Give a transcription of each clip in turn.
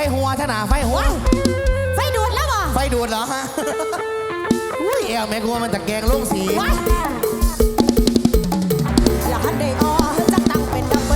ไฟหัวชนะไฟหัว ไฟดูดแล้วบ่ไฟดูดเหรอฮะ อุ้ยเอวแม่กูมันจะแกงลงสี ว้ายอย่หัได้ออจักตังเป็นดับ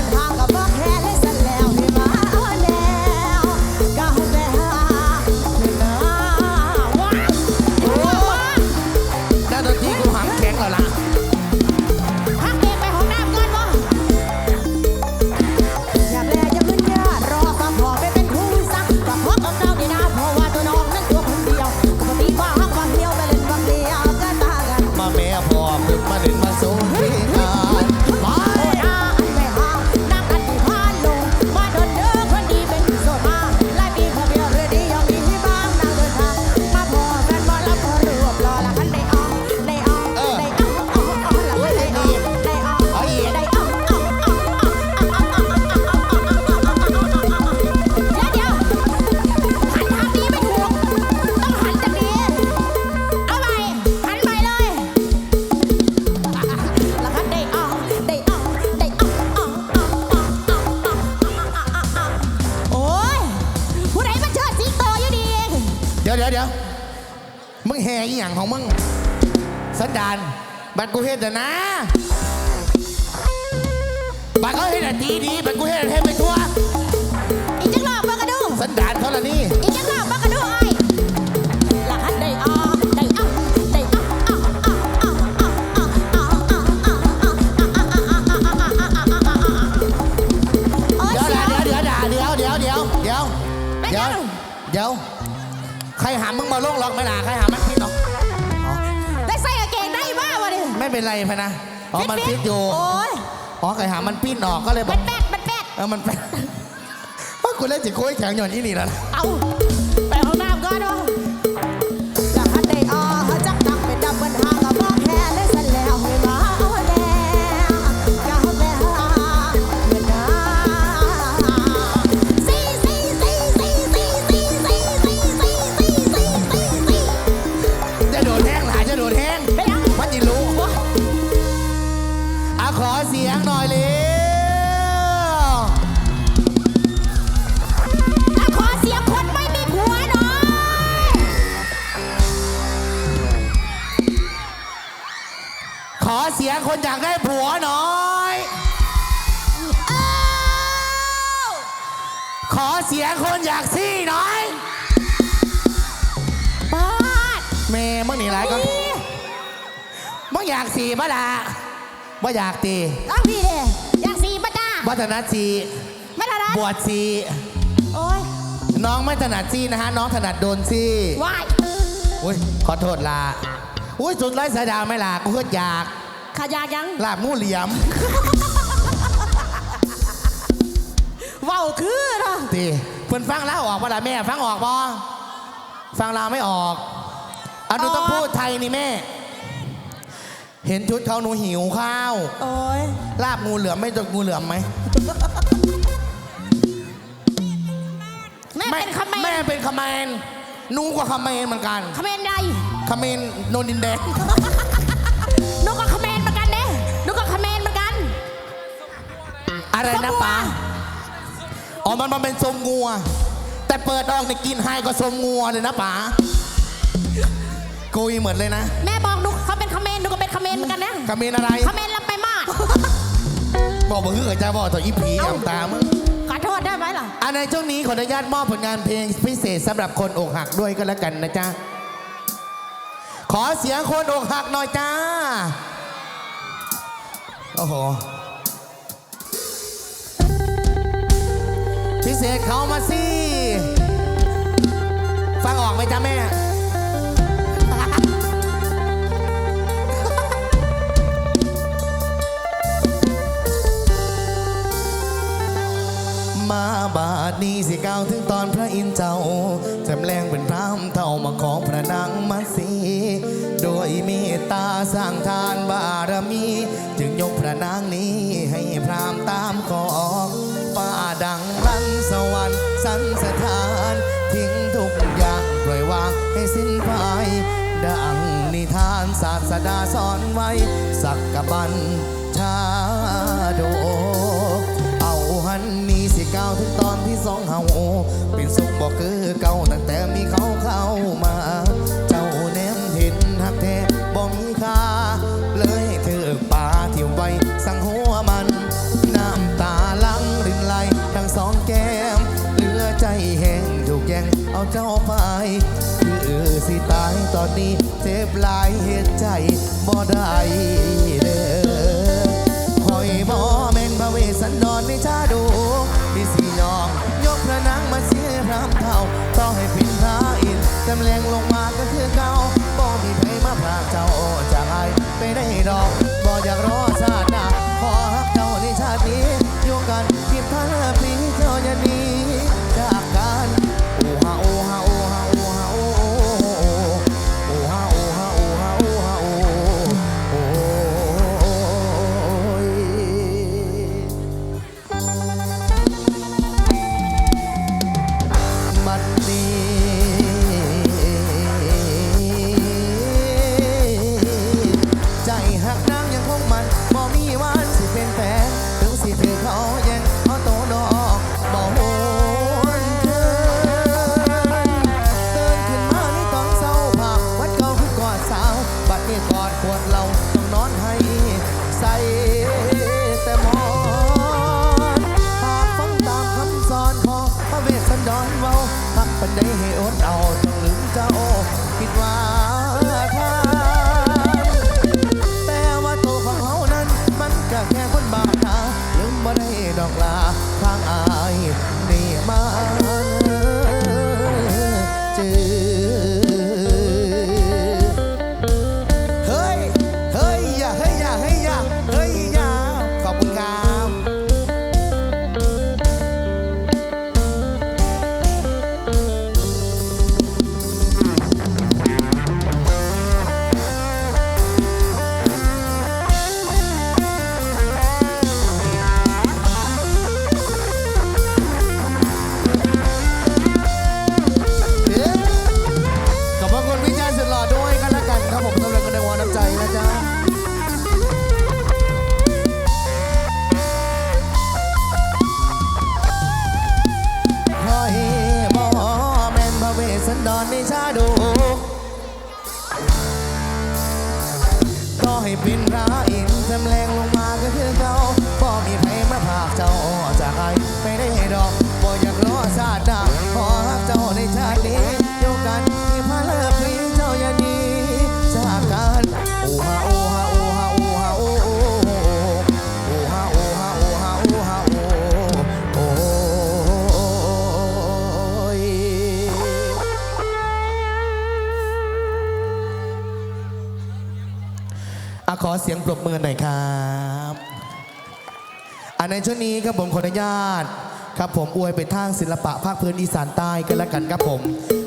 เดี๋ยวเดี๋ยวมึงแห่อีหยังของมึง สันดานบัดกูเฮ็ดแต่นะ บัดก็เฮ็ดแต่ดีดีบัดกูเฮ็ดแต่เฮ็ดไปทั่ว อีจักรอบบักกระดูสันดานเท่าละนี่ อีจักรอบบักกระดูอ้หลักหัดได้ออยเดี๋ยวเดี๋ยวเดี๋ยวเดี๋ยวเดี๋ยวเดี๋ยวเดี๋ยวเดี๋ยวเดี๋ยว รหามมึงมาลงหรอกไม่ล่ะใครหามมันพิษหรอกอ๋อได้ใส่กางเกงได้บ้าวะดิไม่เป็นไรพะนะอ๋อมันพิษอยู่โอ้ยอ๋อใครหามมันพิษออกก็เลยบมัอกนแป๊ดมันแป๊ดเออมันเป็นว่ากูเล่นจิโก้ยแข็งหย่อนอีนี่แล้วนะเอา ผัวหน่อยเอ้าขอเสียงคนอยากซี่หน่อยบาดเมย์มึงหนีไรก็มึงอยากสีปะล่ะว่าอยากตีตั้งพี่เด้อยากสีปะจ้าวัฒนสีไม่ละนะบวชสีโอ้ยน้องไม่ถนัดซีนะฮะ น้องถนัดโดนซีวายอุ้ยขอโทษลาอุ้ยสุดไร้สายดาวไม่ล่ะกูเพื่ออยาก ขายากยังลาบหมูเหลี่ยมเว้าคือเนาะตีเพื่อนฟังแล้วออกปะล่ะแม่ ฟังออกปะฟังลาวไม่ออกเอาหนูต้องพูดไทยนี่แม่ เห็นชุดเขาหนูหิวข้าว โอ้ยลาบงูเหลือมไม่ตกงูเหลือมไหม แม่เป็นคำเมแม่นเป็นคอมเมนหนูก็คอมเมนเหมือนกันคำเมนใดคอมเมนโนนดินแดง อะไรนะป๋าอ๋อมันมันเป็นทรงงัว แต่เปิดออกในกินไฮก็ทรงงัวเลยนะป๋ากุยเหมือนเลยนะแม่บอกหนูเขาเป็นคำเมนหนูก็เป็นคำเมนเหมือนกันนะคอมเมนอะไรคำเมนรับไปมาก บอกบอกคือกับจ้าบอกต่ออีผียำตามึงขอโทษได้ไหมล่ะอันในช่วงนี้ขออนุญาตมอบผลงานเพลงพิเศษสำหรับคนอกหักด้วยก็แล้วกันนะจ๊ะขอเสียงคนอกหักหน่อยจ้า โอ้โห เศษเขามาสิ ฟังออกไหมจ๊ะแม่ มาบาดนี้สิก้าวถึงตอนพระอินทร์เจ้าจำแรงเป็นพรามเท่ามาขอพระนางมาสีโดยเมตตาสร้างทานบารมี จึงยกพระนางนี้ให้พรามตามขอ ดังนิทานศาสดาสอนไว้ สักกบันชาโดเอาหันนี้สิก้าวถึงตอนที่สองเฮาเป็นสุขบอกคือเก่าตั้งแต่มีเขา ตอนนี้เจ็บหลายเหตุใจบ่ได้เลยอคอยบ่แม่นพระเวสสันดรไม่ชาดูมีสี่น้อง ยกพระนางมาเสียพรำเท่า ต่อให้พินพระอินทจำแรงลง เสียงปรบมือหน่อยครับอันในช่วงนี้ครับผมขออนุญาตครับผมอวยไปทางศิลปะภาคพื้นอีสานใต้กันละกันครับผม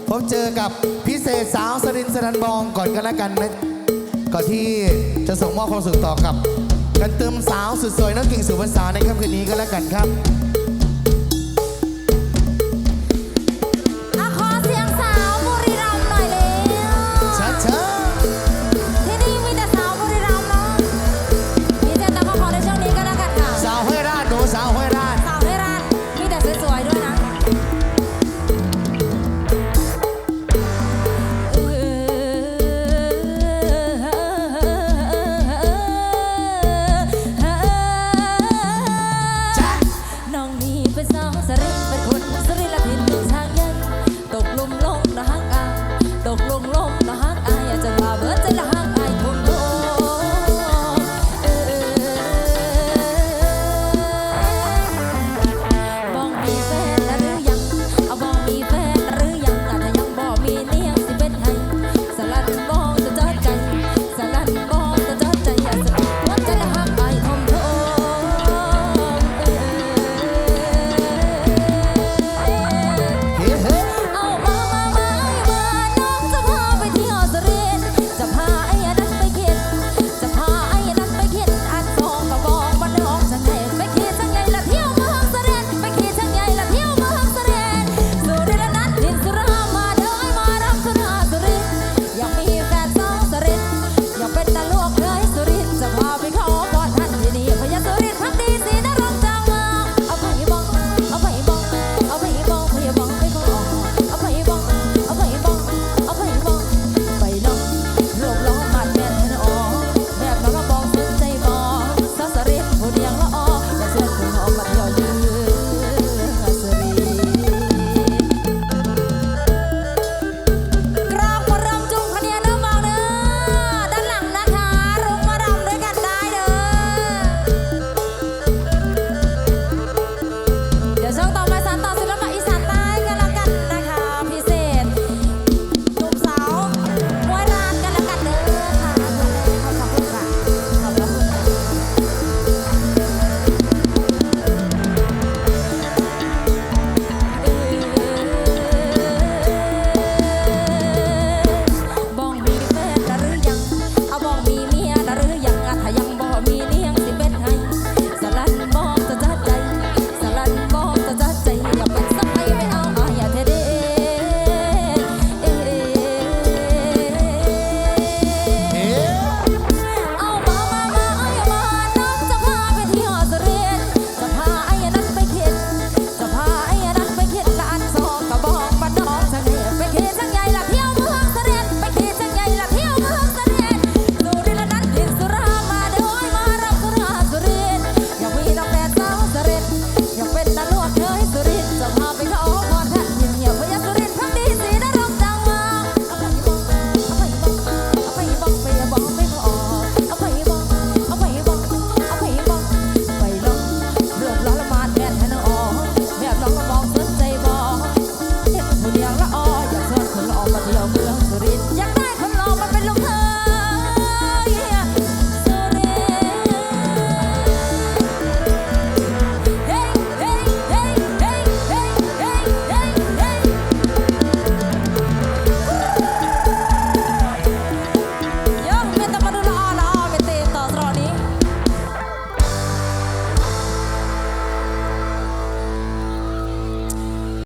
พบเจอกับพิเศษสาวสรินสันบองก่อนกันละกันนะก่อนที่จะส่งมอบความสุขต่อกับ กันเติมสาวสุดสวยน้องกิ่งสุวรรณสาในค่ำคืนนี้กันละกันครับ